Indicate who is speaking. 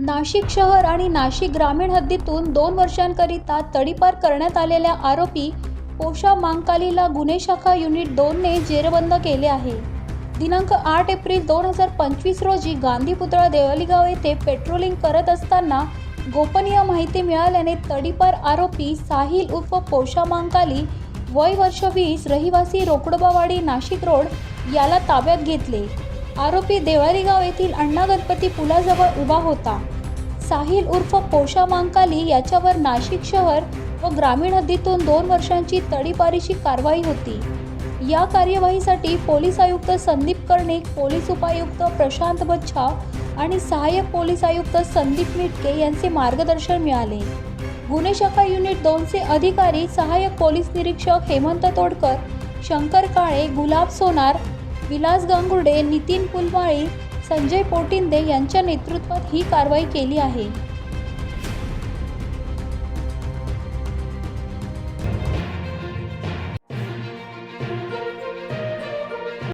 Speaker 1: नाशिक शहर आणि नाशिक ग्रामीण हद्दीतून दोन वर्षांकरिता तडीपार करण्यात आलेल्या आरोपी पोषा मांकालीला गुन्हे शाखा युनिट दोनने जेरबंद केले आहे. दिनांक आठ एप्रिल दोन हजार पंचवीस रोजी गांधी पुतळा देवलीगाव येथे पेट्रोलिंग करत असताना गोपनीय माहिती मिळाल्याने तडीपार आरोपी साहिल उर्फ पोषा मांकाली वय वर्ष वीस रहिवासी रोकडोबावाडी नाशिक रोड याला ताब्यात घेतले. आरोपी देवारीगाव येथील अण्णा गणपती पुलाजवळ उभा होता. साहिल उर्फ पोषा मांकाली याच्यावर नाशिक शहर व ग्रामीण हद्दीतून दोन वर्षांची तडीपारीची कारवाई होती. या कार्यवाहीसाठी पोलीस आयुक्त संदीप कर्णिक पोलीस उपायुक्त प्रशांत बच्छा आणि सहाय्यक पोलीस आयुक्त संदीप मिटके यांचे मार्गदर्शन मिळाले. गुन्हे शाखा युनिट दोनचे अधिकारी सहाय्यक पोलीस निरीक्षक हेमंत तोडकर शंकर काळे गुलाब सोनार विलास गांगुर्डे नितीन फुलवाळी संजय पोटिंदे यांच्या नेतृत्वात ही कारवाई केली आहे.